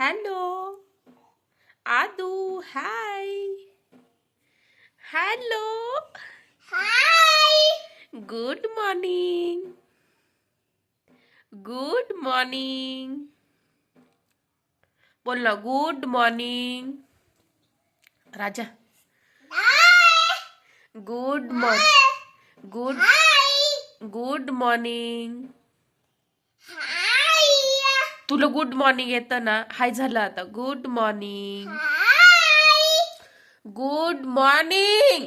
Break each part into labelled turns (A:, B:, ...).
A: Hello Aadu hi hello good morning good morning बोल ना good morning राजा good morning good good morning तुला good morning येतं ना? Hi झालं आता. Good morning good morning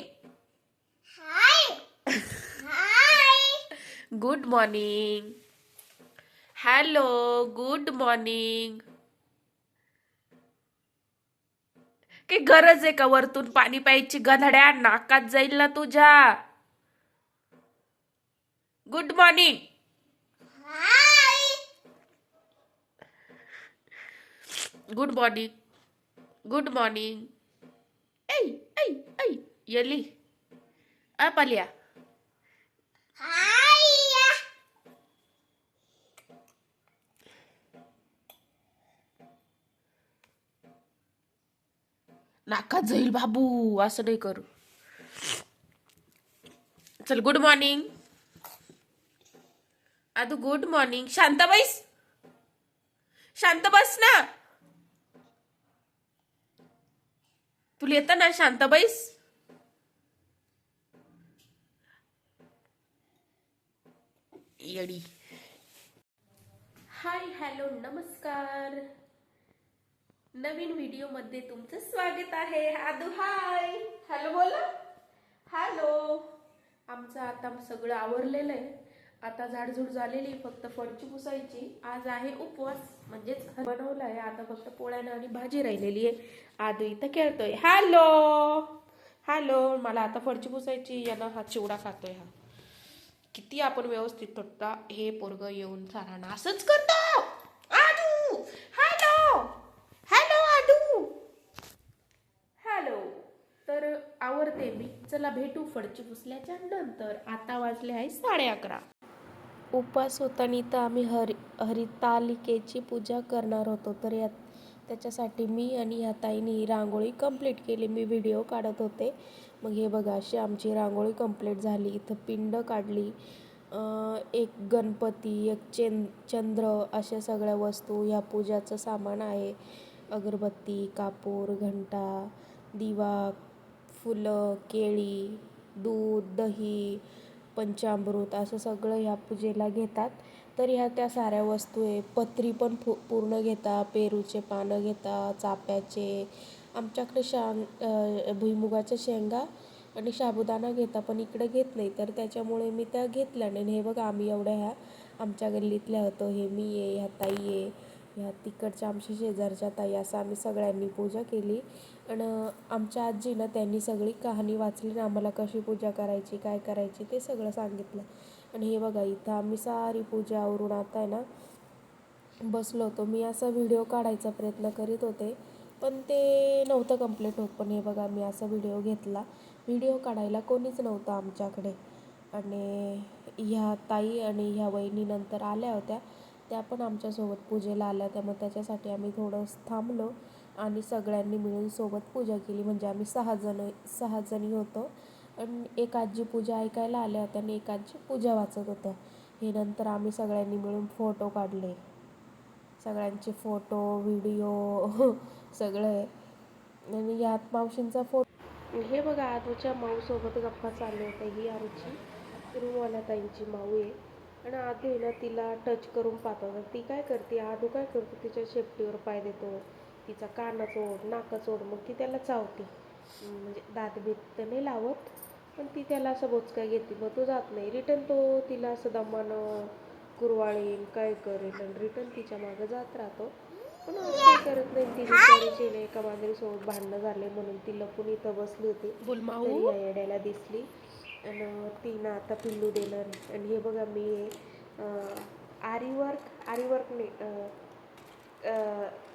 A: good morning hello good morning काही गरज आहे का वरतून पाणी प्यायची? गधड्या नाकात जाईल ना तुझ्या. Good morning good morning good morning ऐ ऐ ऐ यली अ पालिया नाकात जाईल बाबू असं नाही करू. चल good morning Aadu good morning शांत बैस शांत बस ना. तुला येतं ना शांत बैस येडी. हाय हॅलो नमस्कार. नवीन व्हिडिओमध्ये तुमचं स्वागत आहे. आदू हाय. हॅलो बोला. हॅलो. आमचं आता सगळं आवरलेलं आहे. आता झाडझूड झालेली आहे, फक्त फडची पुसायची. आज आहे उपवास म्हणजेच बनवलं आहे. आता फक्त पोळ्यानं आणि भाजी राहिलेली आहे. आदू इथं खेळतोय. हॅलो! हॅलो! मला आता फडची पुसायची यानं हा चिवडा खातोय हा. किती आपण व्यवस्थित ठेवता हे पोरग येऊन साराना असंच करतो. Aadu! Hello! Hello Aadu! Hello! तर आवडते मी. चला भेटू फडची पुसल्याच्या नंतर. आता वाजले आहे साडे अकरा उपवास होताना तर आम्ही हरि हरितालिकेची पूजा करणार होतो. तर यात त्याच्यासाठी मी आणि ह्या ताईने ही रांगोळी कंप्लीट केली. मी व्हिडिओ काढत होते. मग हे बघा अशी आमची रांगोळी कंप्लीट झाली. इथं पिंड काढली. एक गणपती एक चें चंद्र अशा सगळ्या वस्तू ह्या पूजाचं सामान आहे. अगरबत्ती कापूर घंटा दिवा फुलं केळी दूध दही पंचामृत असं सगळं ह्या पूजेला घेतात. तर ह्या त्या साऱ्या वस्तू आहे. पत्री पण फु पूर्ण घेता पेरूचे पानं घेता चाप्याचे. आमच्याकडे शांग भुईमुगाच्या शेंगा आणि साबुदाणा घेता पण इकडे घेत नाही. तर त्याच्यामुळे मी त्या घेतल्या नाही. हे बघा आम्ही एवढ्या ह्या आमच्या गल्लीतल्या होतो. हे मी आहे ह्या ताई आहे ह्या तिकडच्या आमच्या शेजारच्या ताई असं आम्ही सगळ्यांनी पूजा केली. आणि आमच्या आजीनं त्यांनी सगळी कहाणी वाचली ना आम्हाला कशी पूजा करायची काय करायची ते सगळं सांगितलं. आणि हे बघा इथं आम्ही सारी पूजा आवरून आता आहे ना बसलो होतो. मी असा व्हिडिओ काढायचा प्रयत्न करीत होते पण ते नव्हतं कंप्लीट होत. पण हे बघा मी असा व्हिडिओ घेतला. व्हिडिओ काढायला कोणीच नव्हतं आमच्याकडे. आणि ह्या ताई आणि ह्या वहिनी नंतर आल्या होत्या. त्या पण आमच्यासोबत पूजेला आल्या. त्यामुळे त्याच्यासाठी आम्ही थोडं थांबलो आणि सगळ्यांनी मिळून सोबत पूजा केली. म्हणजे आम्ही सहा जण सहा जणी होतो. आणि एक आजी पूजा ऐकायला आल्या होत्या आणि एक आजी पूजा वाचत होत्या. हे नंतर आम्ही सगळ्यांनी मिळून फोटो काढले. सगळ्यांचे फोटो व्हिडिओ सगळे. आणि यात मावशींचा फोटो हे बघा आदूच्या माऊसोबत गप्पा चालू होत्या. ही आमची रूमवाल्या ताईंची माऊ आहे. आणि आहे ना तिला टच करून पाहतो तर ती काय करते? आदू काय करतो? तिच्या शेपटीवर पाय देतो. तिचा कानाचा ओढ नाकाचा ओढ मग ती त्याला चावते. म्हणजे दात बीत तर नाही लावत पण ती त्याला असं बोचका घेते. मग तो जात नाही. रिटर्न तो तिला असं दमानं कुरवाळीन काय करेल आणि रिटर्न तिच्या मागं जात राहतो. पण काय करत नाही. ती बिचारीची एका मांजरीसोबत भांडणं झाले म्हणून ती लपून इथं बसली होती. या येड्याला दिसली. आणि तीन आता पिल्लू देणार. आणि हे बघा मी आरीवर्क आरीवर्क नाही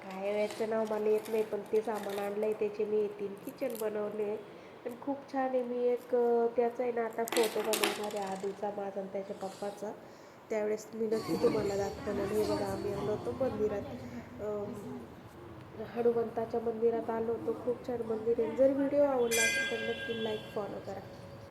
A: काय याचं नाव मला येत नाही पण ते सामान आणलं आहे त्याचे मी तीन किचन बनवले आणि खूप छान आहे. मी एक त्याचा आहे ना आता फोटो बनवणार आहे आधीचा माझा आणि त्याच्या पप्पाचा. त्यावेळेस मी नक्की तुम्हाला दाखवणार हे बघा आम्ही आलो होतो मंदिरात. हनुमंताच्या मंदिरात आलो होतो. खूप छान मंदिर आहे. जर व्हिडिओ आवडला असेल तर नक्की लाईक फॉलो करा.